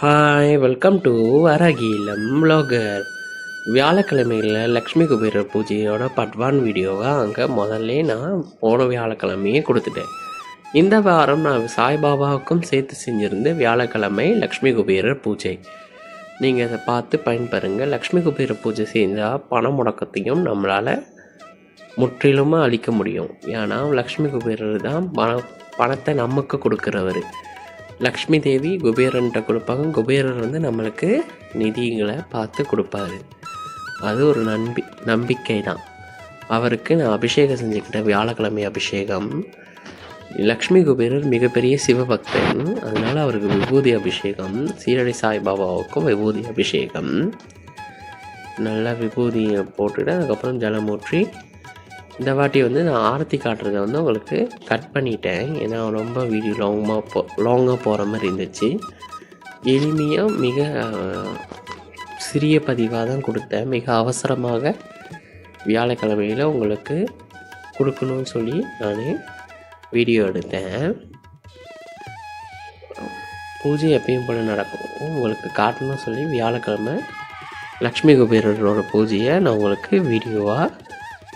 Hi welcome to அரகிலம் vlogger வியாழக்கிழமையில் லக்ஷ்மி குபேரர் பூஜையோட பட்வான் வீடியோவை அங்கே முதல்ல நான் போன வியாழக்கிழமையே கொடுத்துட்டேன். இந்த வாரம் நான் சாய்பாபாவுக்கும் சேர்த்து செஞ்சுருந்த வியாழக்கிழமை லக்ஷ்மி குபேரர் பூஜை. நீங்கள் அதை பார்த்து பயன்பெறுங்க. லக்ஷ்மி குபேரர் பூஜை செஞ்சால் பண முடக்கத்தையும் நம்மளால் முற்றிலுமாக அழிக்க முடியும். ஏன்னா லக்ஷ்மி குபேரர் தான் பண பணத்தை நமக்கு கொடுக்குறவர். லக்ஷ்மி தேவி குபேரன்ட்ட கொடுப்பாங்க. குபேரர் வந்து நம்மளுக்கு நிதிகளை பார்த்து கொடுப்பாரு. அது ஒரு நம்பி நம்பிக்கை தான் அவருக்கு நான் அபிஷேகம் செஞ்சுக்கிட்டேன் வியாழக்கிழமை அபிஷேகம். லக்ஷ்மி குபேரர் மிகப்பெரிய சிவபக்தன். அதனால் அவருக்கு விபூதி அபிஷேகம் சீரடி சாய்பாபாவுக்கும் விபூதி அபிஷேகம். நல்லா விபூதியை போட்டுட்டு அதுக்கப்புறம் ஜலம் ஊற்றி இந்த வாட்டி வந்து நான் ஆரத்தி காட்டுறதை வந்து உங்களுக்கு கட் பண்ணிட்டேன். ஏன்னா ரொம்ப வீடியோ லாங்காக போ லாங்காக போகிற மாதிரி இருந்துச்சு. எளிமையாக மிக சிறிய பதிவாக தான் கொடுத்தேன். மிக அவசரமாக வியாழக்கிழமையில் உங்களுக்கு கொடுக்கணும்னு சொல்லி நான் வீடியோ எடுத்தேன். பூஜை எப்பயும் போல நடக்கும். உங்களுக்கு காட்டணும்னு சொல்லி வியாழக்கிழமை லக்ஷ்மி குபேரரோட பூஜையை நான் உங்களுக்கு வீடியோவாக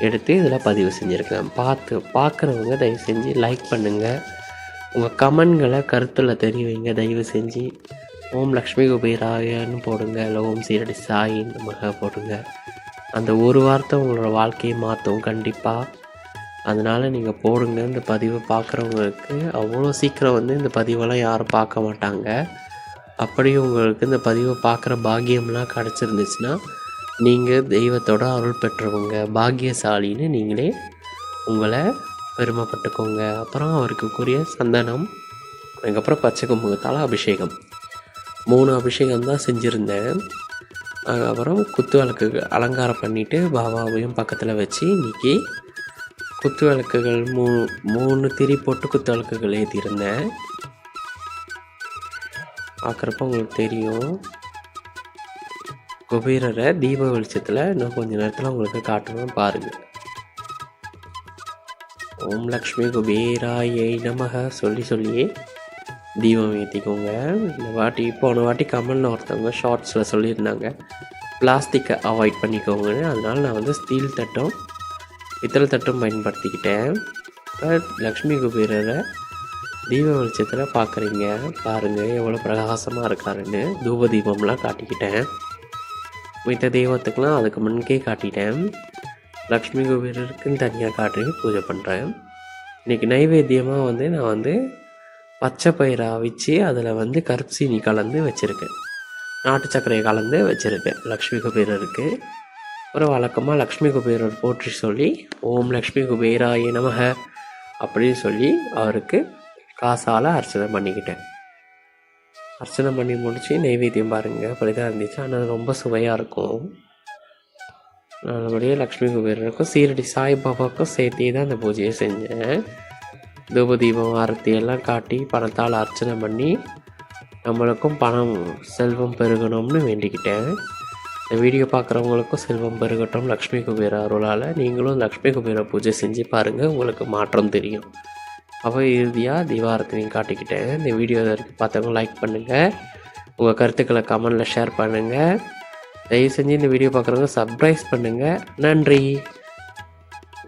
எடுத்து இதில் பதிவு செஞ்சுருக்கேன். பார்த்து பார்க்குறவங்க தயவு செஞ்சு லைக் பண்ணுங்கள் உங்கள் கமெண்ட்களை கருத்தில் தெரிவிங்க. தயவு செஞ்சு ஓம் லக்ஷ்மி குபேராயன்னு போடுங்க. இல்லை ஓம் சீரடி சாயின்னு மக போடுங்க. அந்த ஒரு வார்த்தை உங்களோட வாழ்க்கையை மாற்றும் கண்டிப்பாக அதனால் நீங்கள் போடுங்க. இந்த பதிவை பார்க்குறவங்களுக்கு அவ்வளோ சீக்கிரம் வந்து இந்த பதிவெல்லாம் யாரும் பார்க்க மாட்டாங்க. அப்படி உங்களுக்கு இந்த பதிவை பார்க்குற பாக்கியம்லாம் கிடச்சிருந்துச்சுன்னா நீங்கள் தெய்வத்தோட அருள் பெற்றவங்க பாக்கியசாலின்னு நீங்களே உங்களை பெருமைப்பட்டுக்கோங்க. அப்புறம் அவருக்குரிய சந்தனம் அதுக்கப்புறம் பச்சை கும்பகத்தால் அபிஷேகம். மூணு அபிஷேகம் தான் செஞ்சுருந்தேன். அதுக்கப்புறம் குத்து விளக்கு அலங்காரம் பண்ணிவிட்டு பாபாவையும் பக்கத்தில் வச்சு இன்றைக்கி குத்து விளக்குகள் மூ மூணு திரி போட்டு குத்து விளக்குகள் ஏற்றிருந்தேன் பார்க்குறப்ப உங்களுக்கு தெரியும். குபேரரை தீப வெளிச்சத்தில் இன்னும் கொஞ்ச நேரத்தில் உங்களுக்கு காட்டுவேன் பாருங்கள் ஓம் லக்ஷ்மி குபேராயை நமக. சொல்லி சொல்லியே தீபம் ஏற்றிக்கோங்க இந்த வாட்டி போன வாட்டி கமல்னு ஒருத்தவங்க ஷார்ட்ஸில் சொல்லியிருந்தாங்க. பிளாஸ்டிக்கை அவாய்ட் பண்ணிக்கோங்கன்னு. அதனால் நான் வந்து ஸ்டீல் தட்டும் பித்தளை தட்டும் பயன்படுத்திக்கிட்டேன். இப்போ லக்ஷ்மி குபேரரை தீப வெளிச்சத்தில் பார்க்குறீங்க பாருங்கள் எவ்வளோ பிரகாசமாக இருக்காருன்னு தூப தீபம்லாம் காட்டிக்கிட்டேன். மித்த தெய்வத்துக்கெலாம் அதுக்கு முன்கே காட்டிட்டேன். லக்ஷ்மி குபேரருக்குன்னு தனியாக காட்டி பூஜை பண்ணுறேன் இன்றைக்கி நைவேத்தியமாக வந்து நான் வந்து பச்சை பயிரை அவிச்சு அதில் வந்து கருப்பு சீனி கலந்து வச்சுருக்கேன். நாட்டு சர்க்கரையை கலந்து வச்சுருக்கேன். லக்ஷ்மி குபேரருக்கு ஒரு வழக்கமாக லக்ஷ்மி குபேரர் போற்றி சொல்லி ஓம் லக்ஷ்மி குபேராய நமக அப்படின்னு சொல்லி அவருக்கு காசால் அர்ச்சனை பண்ணிக்கிட்டேன். அர்ச்சனை பண்ணி முடிச்சு நெய்வேத்தியம் பாருங்கள் அப்படி தான் இருந்துச்சு ஆனால் ரொம்ப சுவையாக இருக்கும். நல்லபடியாக லக்ஷ்மி குபேரருக்கும் சீரடி சாய்பாபாவுக்கும் சேர்த்தே தான் அந்த பூஜையை செஞ்சேன். தூப தீபம் ஆரத்தி எல்லாம் காட்டி பணத்தால் அர்ச்சனை பண்ணி நம்மளுக்கும் பணம் செல்வம் பெருகணும்னு வேண்டிக்கிட்டேன். இந்த வீடியோ பார்க்குறவங்களுக்கும் செல்வம் பெருகட்டும் லக்ஷ்மி குபேர அருளால். நீங்களும் லக்ஷ்மி குபேர பூஜை செஞ்சு பாருங்கள் உங்களுக்கு மாற்றம் தெரியும். அப்போ இறுதியாக தீபாரத்தினையும் காட்டிக்கிட்டேன் இந்த வீடியோ வரைக்கும் பார்த்தவங்க லைக் பண்ணுங்கள் உங்கள் கருத்துக்களை கமெண்டில் ஷேர் பண்ணுங்கள் தயவு செஞ்சு இந்த வீடியோ பார்க்குறவங்க சர்ப்ரைஸ் பண்ணுங்கள் நன்றி.